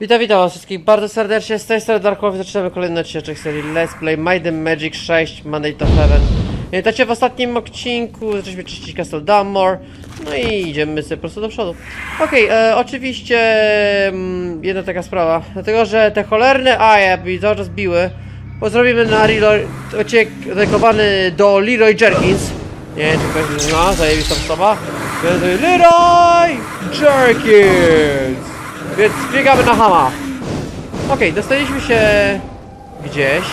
Witam, witam was wszystkich bardzo serdecznie, z tej strony Darkowi zaczynamy kolejny odcinek serii Let's Play Might and Magic 6 Monday to Heaven. Pamiętacie w ostatnim odcinku zaczęliśmy czyścić Castle Dunmore, no i idziemy sobie po prostu do przodu. Okej, e, oczywiście mm, jedna taka sprawa, dlatego że te cholerne aje mi cały czas biły, bo zrobimy na Leroy, odcinek dedykowany do Leroy Jerkins. Nie wiem czy ktoś zna, zajebistą osoba. Leroy Jerkins! Więc biegamy na hama. Okej, dostaliśmy się gdzieś.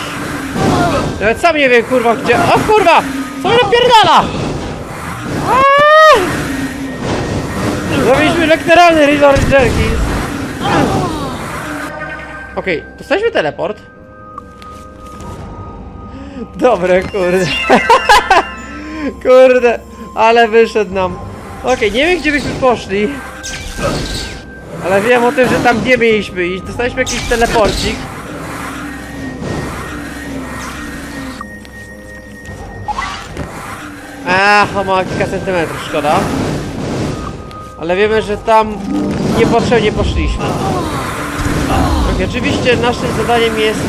Nawet sam nie wiem kurwa gdzie. O kurwa! Co mnie napierdala? Zrobiliśmy lektoralny Resort Jerkins. Okej, dostaliśmy teleport. Dobre, kurde. kurde, ale wyszedł nam. Okej, nie wiem gdzie byśmy poszli. Ale wiem o tym, że tam nie mieliśmy iść. Dostaliśmy jakiś teleporcik. A, on ma kilka centymetrów, szkoda. Ale wiemy, że tam niepotrzebnie poszliśmy. Tak, oczywiście naszym zadaniem jest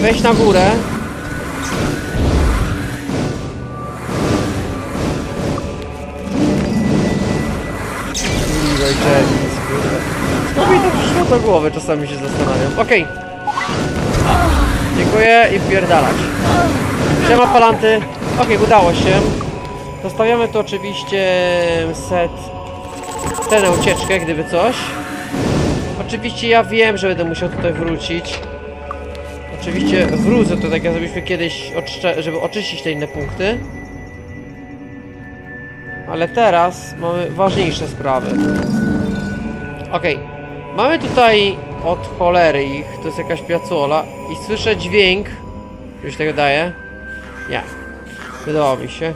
wejść na górę. Kurde. Skąd mi to przyszło do głowy, czasami się zastanawiam. Okej. Dziękuję i wpierdalać. Siema palanty. Okej, udało się. Zostawiamy tu oczywiście set tę ucieczkę, gdyby coś. Oczywiście ja wiem, że będę musiał tutaj wrócić. Oczywiście wrócę tutaj, tak jak zrobiliśmy kiedyś, żeby oczyścić te inne punkty. Ale teraz mamy ważniejsze sprawy. Okej. Mamy tutaj od cholery ich, to jest jakaś piacola i słyszę dźwięk. Już tego daje? Nie. Wydawało mi się.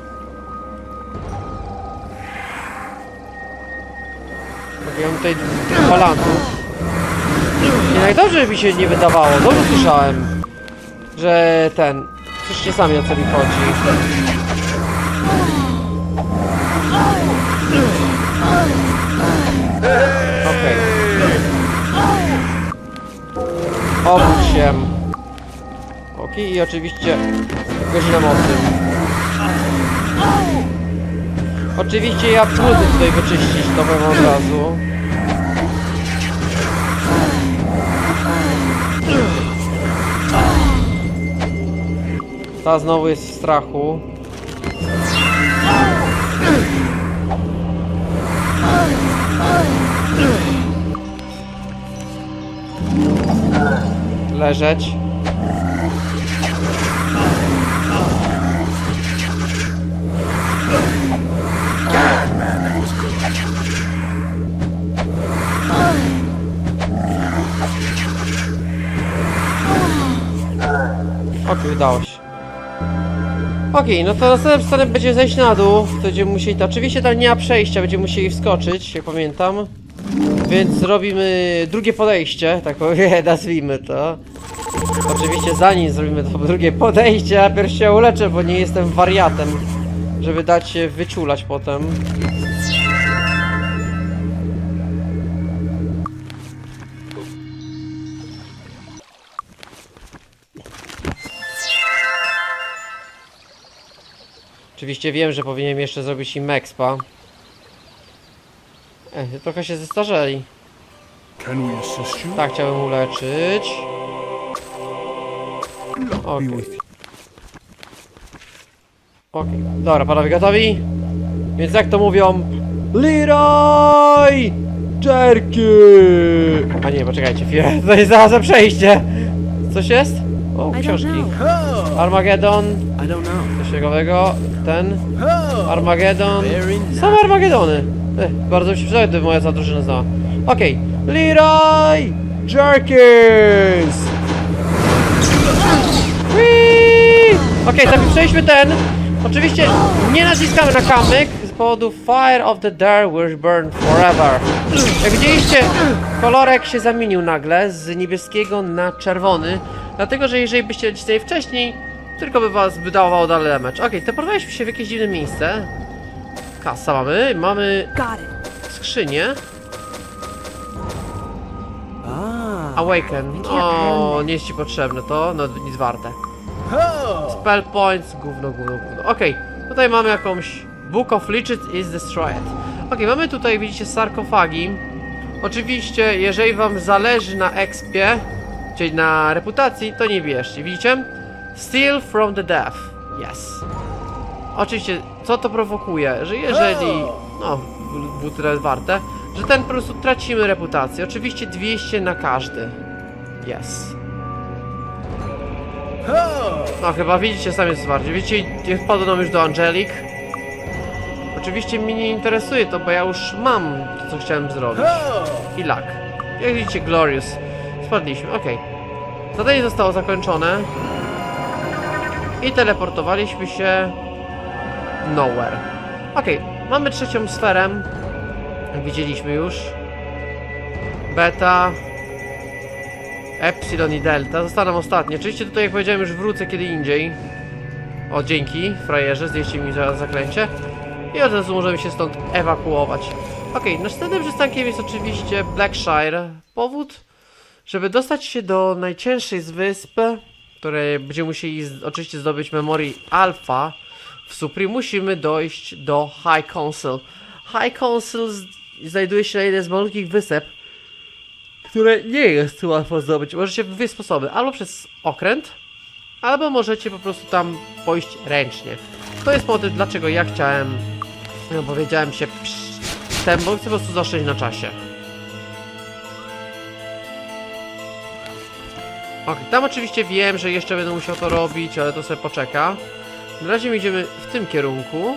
Mam tutaj balantów. Jak dobrze mi się nie wydawało, dobrze słyszałem, że ten... Słyszycie sami o co mi chodzi. Okej. Obudź się. Okej, i oczywiście godzina mocy. Oczywiście ja trudy tutaj wyczyścić, to powiem od razu. Ta znowu jest w strachu. Leżeć. Okej, udało się. Okej, no to następnym stanie będzie zejść na dół. To będziemy musieli, to oczywiście tam nie ma przejścia, będziemy musieli wskoczyć, jak pamiętam. Więc robimy drugie podejście, tak powiem, nazwijmy to. Oczywiście zanim zrobimy to drugie podejście, ja pierw się uleczę, bo nie jestem wariatem, żeby dać się wyczulać potem. Oczywiście wiem, że powinienem jeszcze zrobić im expa. Ech, trochę się zestarzeli. Tak, chciałem uleczyć. Okej. Okej, dobra, panowie gotowi? Więc jak to mówią? Leroy! Jerky! A nie, poczekajcie chwilę, to jest zarazem przejście! Coś jest? O, książki. know. coś ciekawego, ten, nice. same Armagedony. Ech, bardzo mi się przydaje, gdyby moja za drużyna znała. Okej, Leroy Jerkins! Okej, zapisaliśmy ten. Oczywiście nie naciskamy na kamyk z powodu Fire of the Dare will burn forever. Jak widzieliście, kolorek się zamienił nagle z niebieskiego na czerwony. Dlatego, że jeżeli byście nacisnęli wcześniej, tylko by was wydawało dalej damage. Okej, teleportowaliśmy się w jakieś dziwne miejsce. Kasa mamy, mamy skrzynię. Awaken. O, nie jest ci potrzebne to, no nic warte. Spell points, gówno, gówno, gówno. Okej, tutaj mamy jakąś Book of Leeches is destroyed. Okej, mamy tutaj, widzicie, sarkofagi. Oczywiście, jeżeli wam zależy na expie, czyli na reputacji, to nie bierzcie. Widzicie? Steal from the death. Yes. Oczywiście, co to prowokuje? Że jeżeli, no, było tyle warte, że ten po prostu tracimy reputację. Oczywiście 200 na każdy. Yes. No chyba widzicie, sam jest zwarcie. Widzicie, jak wpadło nam już do Angelic. Oczywiście mnie nie interesuje to, bo ja już mam to, co chciałem zrobić. I luck. Jak widzicie, Glorious. Spadliśmy, okej. Zadanie zostało zakończone. I teleportowaliśmy się... Nowhere. Okej, mamy trzecią sferę. Widzieliśmy już. Beta, Epsilon i Delta. Zostaną ostatnie. Oczywiście tutaj, jak powiedziałem, już wrócę kiedy indziej. O, dzięki, frajerze, zdjęcie mi za zaklęcie. I od razu możemy się stąd ewakuować. Okej, następnym przystankiem jest oczywiście Blackshire. Powód, żeby dostać się do najcięższej z wysp, które będziemy musieli oczywiście zdobyć memorii Alpha Supri, musimy dojść do High Council. High Council znajduje się na jednej z malutkich wysep, które nie jest łatwo zdobyć. Możecie w dwie sposoby. Albo przez okręt, albo możecie po prostu tam pójść ręcznie. To jest motyw, dlaczego ja chciałem, no powiedziałem się ten, bo chcę po prostu zaoszczędzić na czasie. Ok, tam oczywiście wiem, że jeszcze będę musiał to robić, ale to sobie poczeka. Na razie my idziemy w tym kierunku.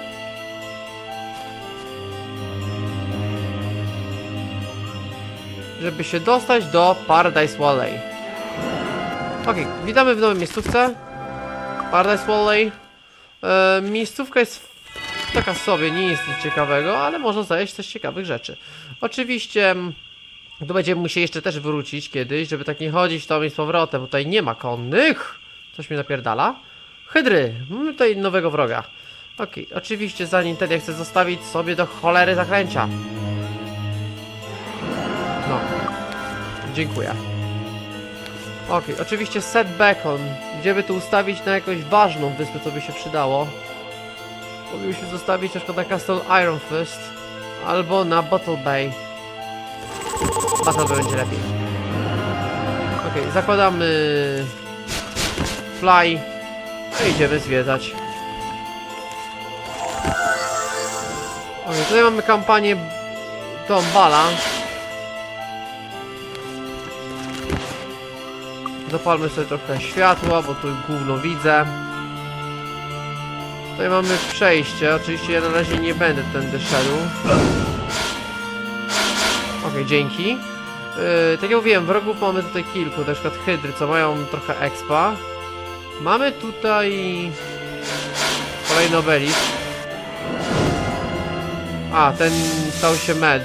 żeby się dostać do Paradise Valley. Okej, witamy w nowej miejscówce. Paradise Valley. E, miejscówka jest taka sobie, nie jest nic ciekawego, ale można znaleźć coś ciekawych rzeczy. Oczywiście mm, tu będziemy musieli jeszcze też wrócić kiedyś, żeby tak nie chodzić tam i z powrotem, tutaj nie ma konnych. Coś mnie napierdala. Hydry, mamy tutaj nowego wroga. Okej, oczywiście zanim ten ja chcę zostawić sobie do cholery zaklęcia. No. Dziękuję. Okej, oczywiście set beacon. Gdzie by tu ustawić na jakąś ważną wyspę, co by się przydało? Moglibyśmy zostawić na przykład na Castle Iron Fist. Albo na Bottle Bay. Battle Bay będzie lepiej. Okej, zakładamy... Fly. Idziemy zwiedzać. Okej, tutaj mamy kampanię Tombala. Zapalmy sobie trochę światła, bo tu gówno widzę. Tutaj mamy przejście. Oczywiście ja na razie nie będę tędy szedł. Okej, dzięki. Yy, tak jak mówiłem, wrogów mamy tutaj kilku, na przykład hydry, co mają trochę expa. Mamy tutaj kolejny obelisk. A, ten stał się med.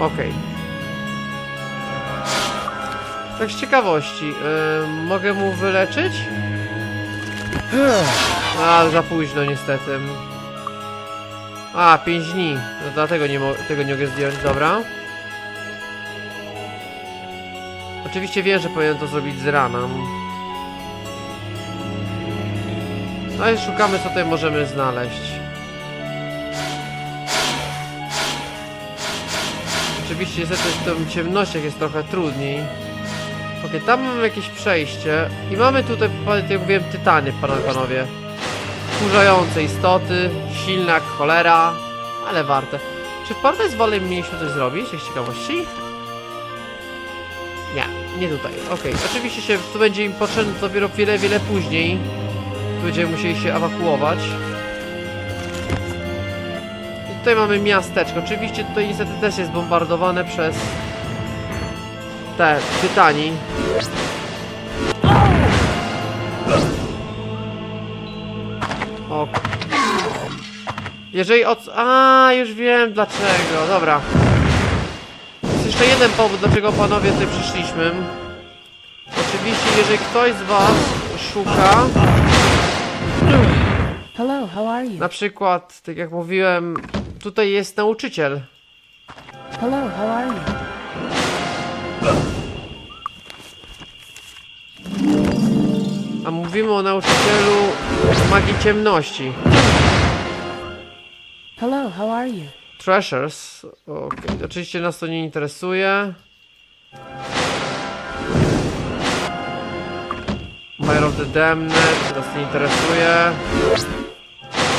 Okej. Tak z ciekawości, yy, mogę mu wyleczyć? A, za późno niestety. A, 5 dni. No, dlatego nie tego nie mogę zdjąć, dobra. Oczywiście wiem, że powinienem to zrobić z rana. No i szukamy, co tutaj możemy znaleźć. Oczywiście niestety w tym ciemnościach jest trochę trudniej. Okej, tam mamy jakieś przejście i mamy tutaj, jak mówiłem, tytany, panowie. Wkurzające istoty, silna jak cholera, ale warte. Czy w Paradise Valley mieliśmy coś zrobić, jak ciekawości? Nie, nie tutaj, okej. Oczywiście się, tu będzie im potrzebne dopiero wiele, wiele później. Tu będziemy musieli się ewakuować. I tutaj mamy miasteczko. Oczywiście tutaj niestety też jest bombardowane przez te tytani. Jeżeli od... A, już wiem dlaczego. Dobra. Jest jeszcze jeden powód, dlaczego panowie tutaj przyszliśmy. Oczywiście, jeżeli ktoś z was szuka Hello, how are you? Na przykład, tak jak mówiłem, tutaj jest nauczyciel. Hello, how are you? A mówimy o nauczycielu magii ciemności. Hello, how are you? Treasures. Okej, oczywiście nas to nie interesuje. Mayor of the Damned nas nie interesuje.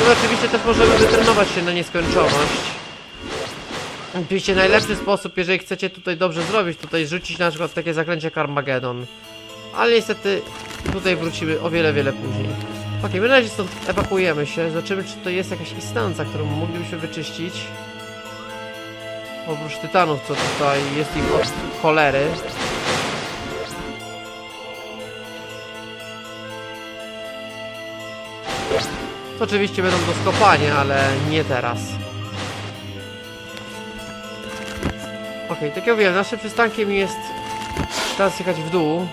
No oczywiście też możemy wytrenować się na nieskończoność. Oczywiście najlepszy sposób, jeżeli chcecie tutaj dobrze zrobić, tutaj rzucić na przykład takie zaklęcie Carmageddon. Ale niestety tutaj wrócimy o wiele, wiele później. Okej, my na razie stąd ewakuujemy się. Zobaczymy, czy to jest jakaś instancja, którą moglibyśmy wyczyścić. Oprócz tytanów, co tutaj jest ich od cholery. Oczywiście będą do skopania, ale nie teraz. Okej, tak jak mówiłem, naszym przystankiem jest teraz jechać w dół.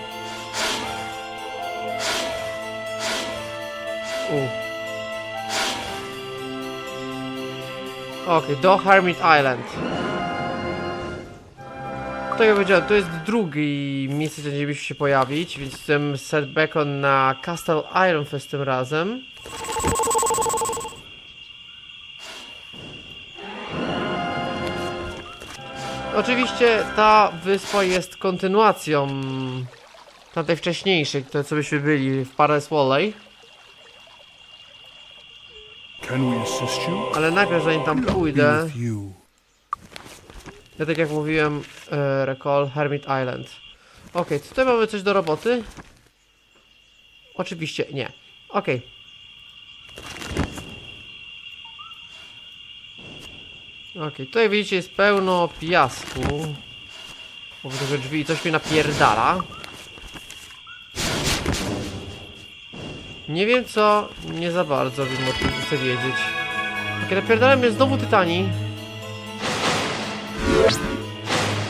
U. Okej, do Hermit Island. Tak jak powiedziałem, to jest drugi miejsce, gdzie mieliśmy się pojawić, więc jestem set beacon na Castle Iron Fest tym razem. Oczywiście ta wyspa jest kontynuacją tamtej wcześniejszej, które co byśmy byli w Paradise Valley. Can we assist you? Ale najpierw zanim tam pójdę, ja tak jak mówiłem, e, recall Hermit Island. Okej, tutaj mamy coś do roboty? Oczywiście nie. Okej. Okej, tutaj widzicie jest pełno piasku. Obok drzwi coś mnie napierdala. Nie wiem co, nie za bardzo wiem o tym chcę wiedzieć. Okej, napierdala mnie znowu tytani.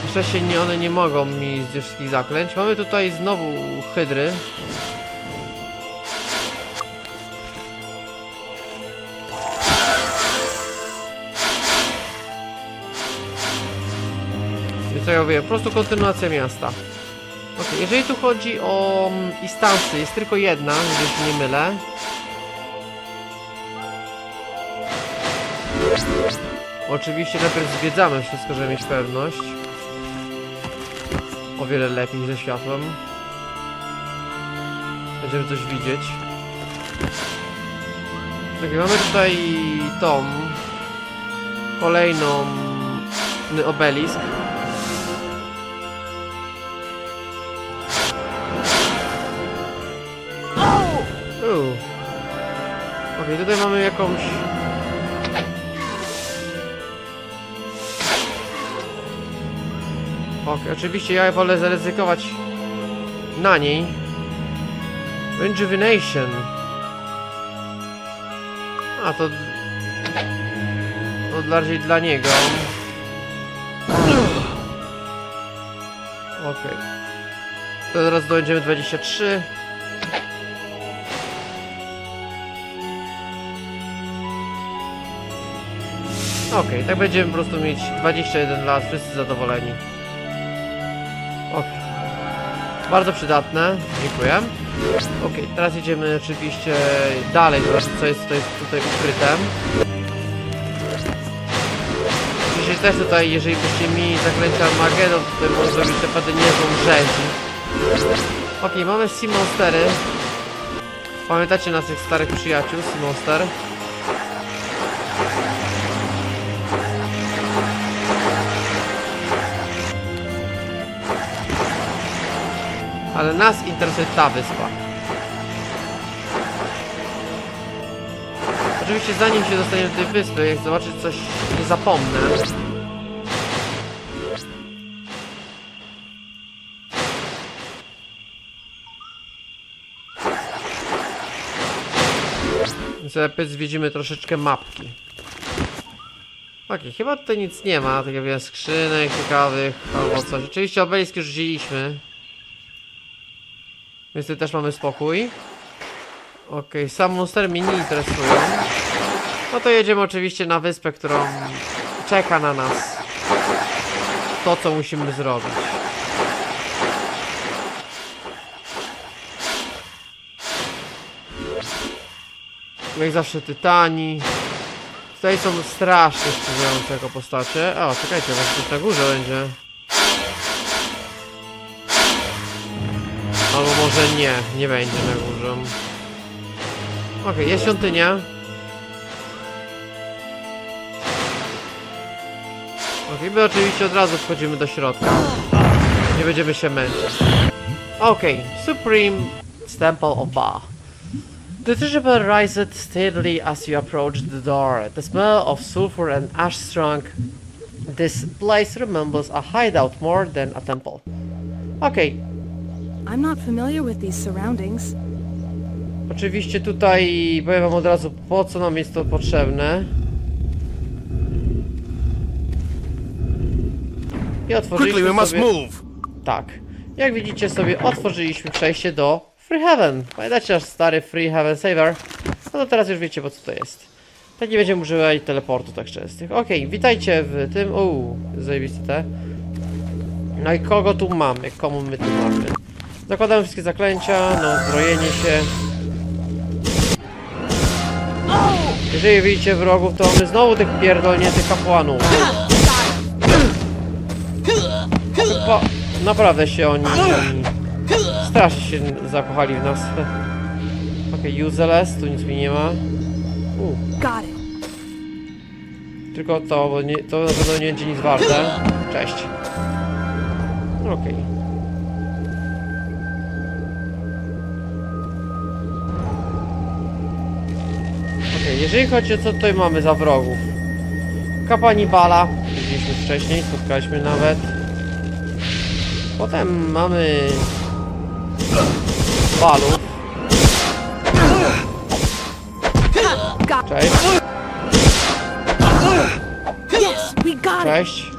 Na szczęście nie, one nie mogą mi zdjąć wszystkich zaklęć. Mamy tutaj znowu hydry. Więc co ja mówię, po prostu kontynuacja miasta. Ok, jeżeli tu chodzi o mm, instancję, jest tylko jedna, jeżeli nie mylę. Oczywiście najpierw zwiedzamy wszystko, żeby mieć pewność. O wiele lepiej ze światłem. Będziemy coś widzieć. Tak, mamy tutaj tą kolejną n- obelisk. Okej, tutaj mamy jakąś Okej, oczywiście ja wolę zaryzykować na niej. Rejuvenation. A to... To bardziej dla niego. Okej. To teraz dojdziemy 23. Okej, tak będziemy po prostu mieć 21 lat, wszyscy zadowoleni. Okej. Bardzo przydatne, dziękuję. Okej, teraz idziemy oczywiście dalej, zobaczyć co jest tutaj, ukryte. Oczywiście też tutaj, jeżeli byście mieli zaklęcia Armageddon, to tutaj można zrobić naprawdę niezłą rzezi. Okej, mamy Sea Monstery. Pamiętacie naszych starych przyjaciół, Sea Ale nas interesuje ta wyspa. Oczywiście zanim się dostaniemy do tej wyspy, jak zobaczyć coś nie zapomnę. Lepiej zwiedzimy troszeczkę mapki. Okej, chyba tutaj nic nie ma, tak jak skrzynek ciekawych albo coś. Oczywiście obelisk już rzuciliśmy. Więc tutaj też mamy spokój. Okej, sam monster mnie nie interesują. No to jedziemy oczywiście na wyspę, którą czeka na nas. To, co musimy zrobić. Jak zawsze Tytani. Tutaj są strasznie wkurzające jako postacie. O, czekajcie, coś na górze będzie. Albo może nie, nie będzie na górze. Okej, jest świątynia. Okej, my oczywiście od razu wchodzimy do środka. Nie będziemy się męczyć. Okej, Supreme Temple of Ba. The dirigible riseth steadily as you approach the door. The smell of sulfur and ash strong. This place remembles a hideout more than a temple. Okej, I'm not familiar with these surroundings. Oczywiście tutaj powiem wam od razu po co nam jest to potrzebne. I Quickly, we otworzyliśmy must sobie... move. Tak. Jak widzicie sobie otworzyliśmy przejście do Freehaven. Pamiętacie nasz stary Freehaven Saver? No to teraz już wiecie po co to jest. Tak nie będziemy używać teleportu tak częstych. Okej, witajcie w tym... Uuu, zajebiste te. No i kogo tu mamy? Komu my tu mamy? Zakładamy wszystkie zaklęcia, no zbrojenie się. Jeżeli widzicie wrogów, to mamy znowu tych pierdolniętych kapłanów. Chyba naprawdę się oni, strasznie się zakochali w nas. Okej, okay, useless, tu nic mi nie ma. U, tylko to, bo nie, to na pewno nie będzie nic warte. Cześć. Okej. Okej, jeżeli chodzi o co tutaj mamy za wrogów. Kapani Bala, widzieliśmy wcześniej, spotkaliśmy nawet. Potem mamy Balów. Cześć, cześć.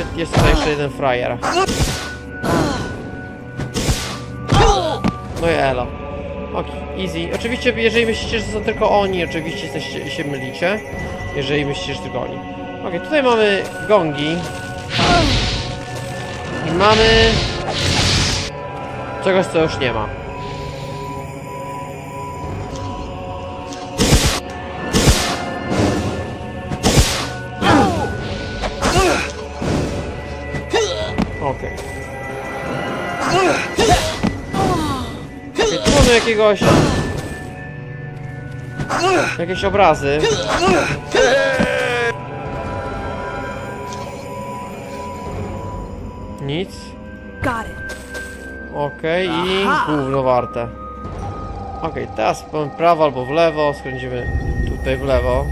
Oczywiście jest tutaj jeszcze jeden frajer. No i elo. Okej, easy. Oczywiście, jeżeli myślicie, że są tylko oni, oczywiście jesteście, się mylicie. Jeżeli myślicie, że tylko oni. Okej, tutaj mamy gongi. I mamy... Czegoś, co już nie ma. Jakiegoś... Jakieś obrazy. Nic. Okej, i gówno warte. Okej, teraz mamy prawo albo w lewo, skręcimy tutaj w lewo.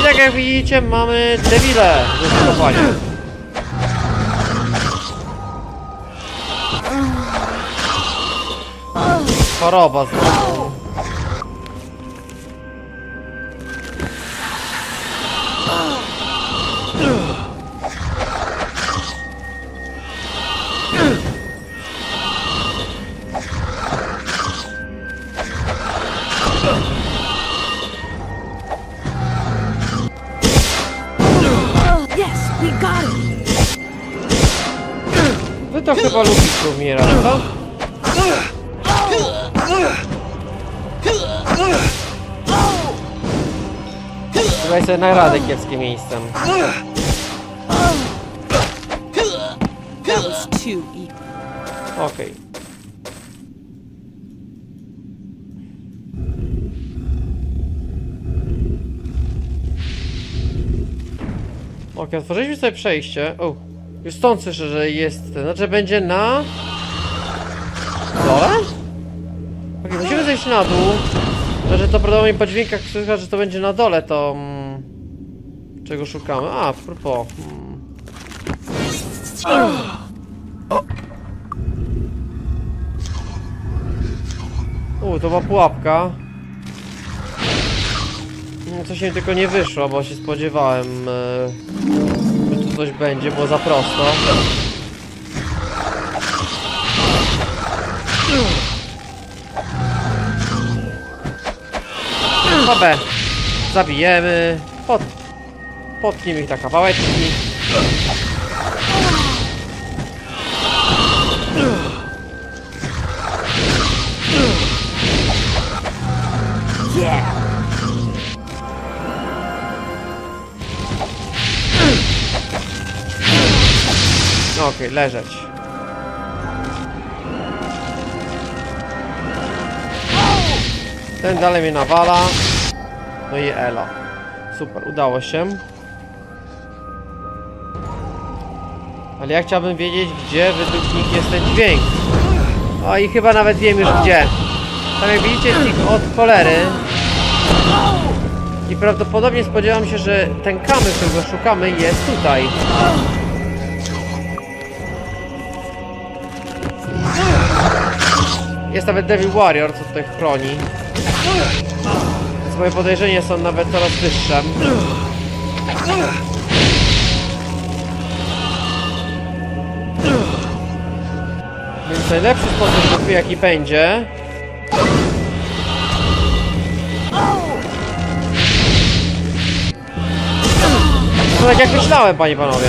I tak jak widzicie, mamy debile do. Choroba znowu. Yes, we got it. Wy to chyba lubicie umierać, co? Sobie nagradę kiepskim miejscem. Okej. Okej, otworzyliśmy sobie przejście. O, już stąd słyszę, że jest. Znaczy będzie na... Dole? Okej, musimy zejść na dół. Że to prawdopodobnie po dźwiękach słychać, że to będzie na dole, to... Czego szukamy? A, propos. Mm. U, to była pułapka. No, coś mi tylko nie wyszło, bo się spodziewałem, e, że tu coś będzie, było za prosto. Babę zabijemy, pot, potniemy ich na kawałeczki. Yeah. No Okej, leżeć. Ten dalej mnie nawala. No i Ela. Super, udało się. Ale ja chciałbym wiedzieć, gdzie według nich jest ten dźwięk. O i chyba nawet wiem już gdzie. Tam jak widzicie jest ich od cholery. I prawdopodobnie spodziewam się, że ten kamyk, którego szukamy jest tutaj. Jest nawet Devil Warrior, co tutaj chroni. Więc moje podejrzenia są nawet coraz wyższe. Więc najlepszy sposób jaki będzie No tak jak myślałem, panie panowie.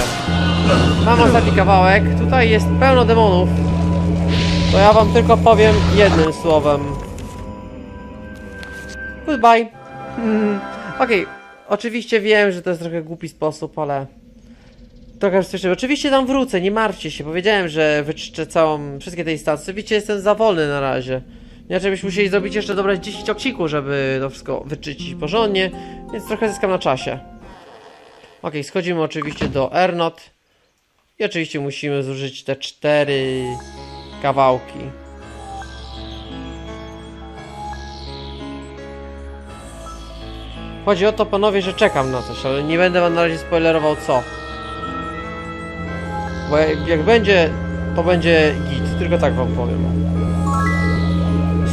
Mam ostatni kawałek. Tutaj jest pełno demonów. To ja wam tylko powiem jednym słowem. Goodbye. Mm, Okej, oczywiście wiem, że to jest trochę głupi sposób, ale... Trochę słyszę. Oczywiście tam wrócę, nie martwcie się. Powiedziałem, że wyczyszczę całą... wszystkie tej stacje. Widzicie, jestem za wolny na razie. Inaczej byśmy musieli zrobić jeszcze dobrać 10 odcinków, żeby to wszystko wyczyścić porządnie, więc trochę zyskam na czasie. Okej, schodzimy oczywiście do Ernot. I oczywiście musimy zużyć te cztery kawałki. Chodzi o to, panowie, że czekam na coś, ale nie będę wam na razie spoilerował co. Bo jak, będzie, to będzie git, tylko tak wam powiem.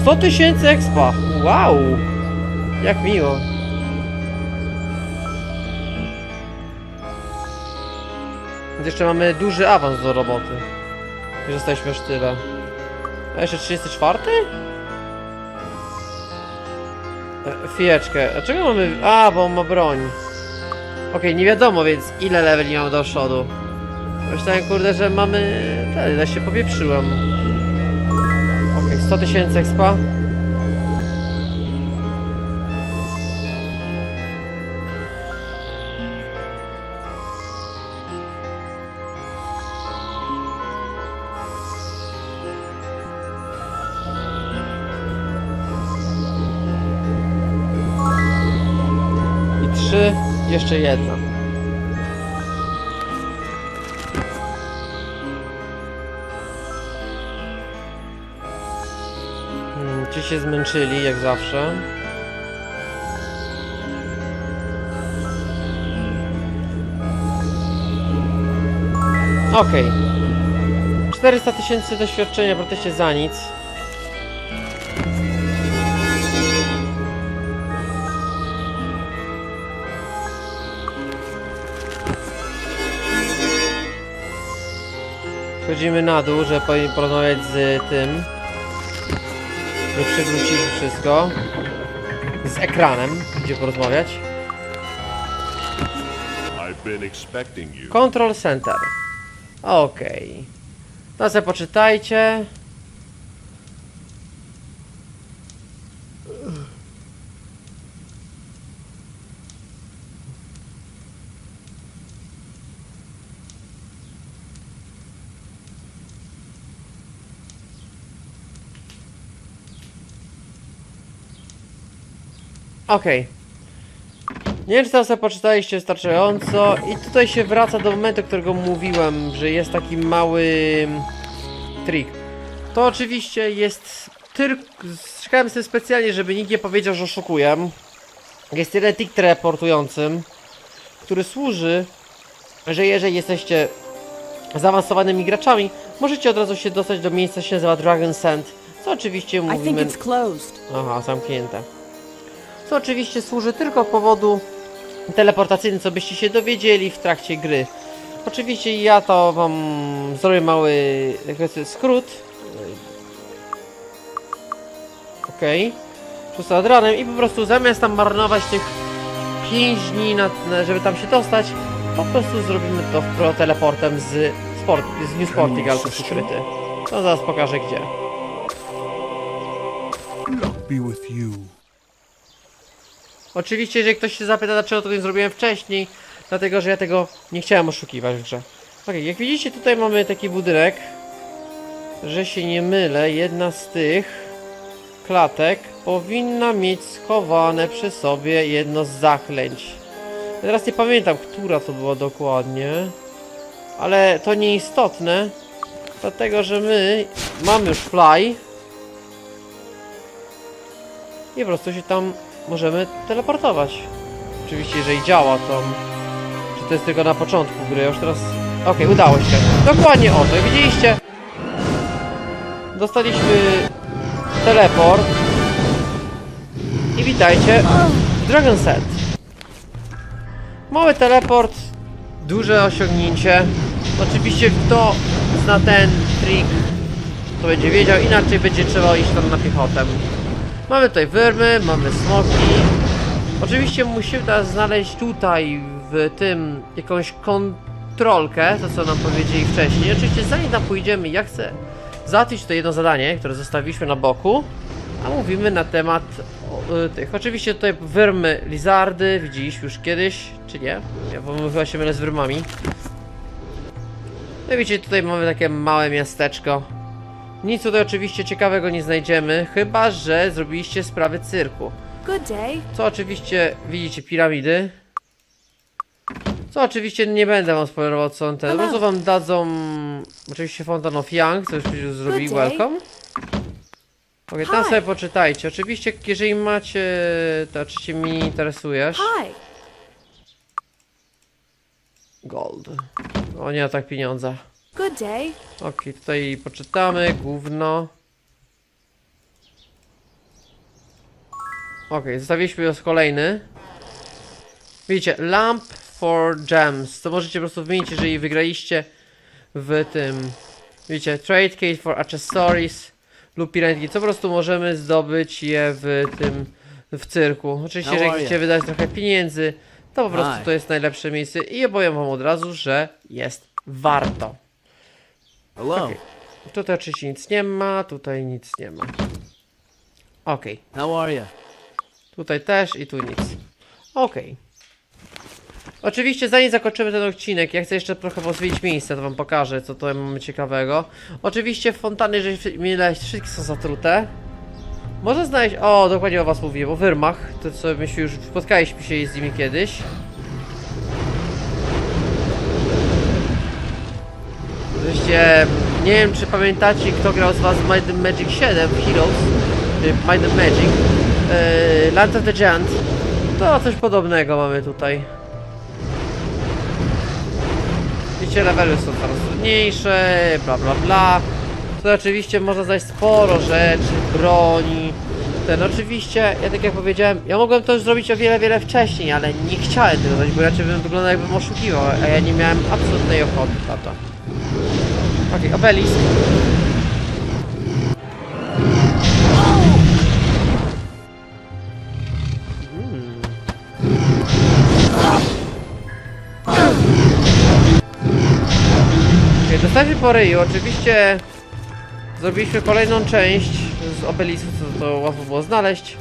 100 tysięcy expa! Wow! Jak miło. Jeszcze mamy duży awans do roboty. Już jesteśmy już tyle. A jeszcze 34? E, Chwileczkę. Dlaczego mamy... A, bo on ma broń. Okej, nie wiadomo więc ile leveli mamy do przodu. Myślałem kurde, że mamy... Tyle, ja się popieprzyłem. Okej, 100 tysięcy expa. I trzy, jeszcze jedna. Się zmęczyli, jak zawsze. Okej. 400 tysięcy doświadczenia praktycznie za nic. Schodzimy na dół, żeby po- porozmawiać z tym. Nie przywróciliśmy wszystko. Z ekranem, gdzie porozmawiać. Control Center. Okej. To sobie poczytajcie. Okej. Nie wiem, czy tam sobie poczytaliście wystarczająco. I tutaj się wraca do momentu, którego mówiłem, że jest taki mały trik. To oczywiście jest tylko. Szukałem sobie specjalnie, żeby nikt nie powiedział, że oszukuję. Jest jeden trik teleportującym, który służy, że jeżeli jesteście zaawansowanymi graczami, możecie od razu się dostać do miejsca, się nazywa Dragon Sand, Co oczywiście I think mówimy... it's closed. Aha, zamknięte. Co oczywiście służy tylko powodu teleportacyjny, co byście się dowiedzieli w trakcie gry. Oczywiście ja to wam zrobię mały to skrót. Okej. Okay. nad ranem i po prostu zamiast tam marnować tych 5 dni, na, żeby tam się dostać, po prostu zrobimy to pro teleportem z, sport, z New Sporting Altus ukryty. To zaraz pokażę gdzie. be with you. Oczywiście, jeżeli ktoś się zapyta, dlaczego to nie zrobiłem wcześniej, dlatego, że ja tego nie chciałem oszukiwać w grze. Ok, jak widzicie, tutaj mamy taki budynek, że się nie mylę, jedna z tych klatek powinna mieć schowane przy sobie jedno z zaklęć. Ja teraz nie pamiętam, która to była dokładnie, ale to nieistotne, dlatego, że my mamy już fly, i po prostu się tam możemy teleportować. Oczywiście, jeżeli działa to. Czy to jest tylko na początku gry? Już teraz. Okej, udało się. Dokładnie o to. Widzieliście? Dostaliśmy teleport. I witajcie w Dragon Set. Mały teleport, duże osiągnięcie. Oczywiście kto zna ten trik, to będzie wiedział, inaczej będzie trzeba iść tam na piechotę. Mamy tutaj wyrmy, mamy smoki. Oczywiście musimy teraz znaleźć tutaj w tym jakąś kontrolkę, to co nam powiedzieli wcześniej. Oczywiście zanim tam pójdziemy, ja chcę załatwić tutaj jedno zadanie, które zostawiliśmy na boku. A mówimy na temat y, tych. Oczywiście tutaj wyrmy, lizardy, widzieliśmy już kiedyś, czy nie? Ja pomyliła się mylę z wyrmami. No i widzicie, tutaj mamy takie małe miasteczko. Nic tutaj oczywiście ciekawego nie znajdziemy, chyba że zrobiliście sprawy cyrku. Good day. Co oczywiście widzicie piramidy. Co oczywiście nie będę wam spoilerował co on ten. Po prostu wam dadzą oczywiście Fountain of Young, co już zrobili day. welcome. Okej, tam Hi. sobie poczytajcie. Oczywiście jeżeli macie, to oczywiście nie interesujesz. Hi. Gold. O nie, tak pieniądze. Good day. Okej, tutaj poczytamy, gówno. Okej, zostawiliśmy już kolejny. Widzicie, lamp for gems. To możecie po prostu wymienić, jeżeli wygraliście w tym. Widzicie, trade case for accessories lub piramidki. Co po prostu możemy zdobyć je w tym, w cyrku. Oczywiście, jeżeli chcecie wydać trochę pieniędzy, to po prostu to jest najlepsze miejsce i opowiem wam od razu, że jest warto. Hello. Okej. Tutaj oczywiście nic nie ma, tutaj nic nie ma. Okej, How are you? tutaj też i tu nic. Okej. Oczywiście zanim zakończymy ten odcinek, ja chcę jeszcze trochę pozwiedzić miejsce, to wam pokażę, co tutaj mamy ciekawego. Oczywiście fontany, jeżeli mile wszystkie są zatrute. Można znaleźć, o dokładnie o was mówię, o wyrmach, to co myśmy już spotkaliśmy się z nimi kiedyś. Oczywiście, nie wiem czy pamiętacie, kto grał z was w Might Magic 7 w Heroes, y, Might Magic, yy, Land of the Giant, to coś podobnego mamy tutaj. Widzicie, levely są coraz trudniejsze, bla bla bla. Tutaj oczywiście można znaleźć sporo rzeczy, broni. Ten oczywiście, ja tak jak powiedziałem, ja mogłem to już zrobić o wiele, wiele wcześniej, ale nie chciałem tego zrobić, bo raczej bym wyglądał jakbym oszukiwał, a ja nie miałem absolutnej ochoty na to. Okej, obelisk. Okay, dostaliśmy po ryju. Oczywiście zrobiliśmy kolejną część z obelisku, co to łatwo było znaleźć.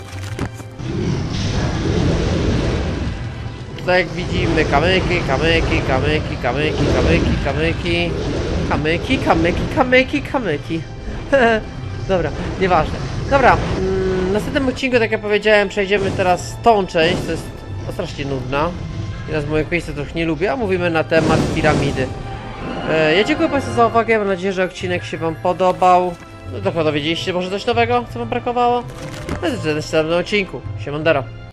Tutaj jak widzimy kamyki, kamyki, kamyki, kamyki, kamyki, kamyki, kamyki, kamyki, kamyki, kamyki. Dobra, nieważne. Dobra, mm, w następnym odcinku, tak jak powiedziałem, przejdziemy teraz tą część, to jest strasznie nudna. Ja z moich miejsc trochę nie lubię, a mówimy na temat piramidy. E, ja dziękuję Państwu za uwagę, mam nadzieję, że odcinek się Wam podobał. No trochę dowiedzieliście może coś nowego, co Wam brakowało? No i zobaczymy się następnym odcinku. Siemandero.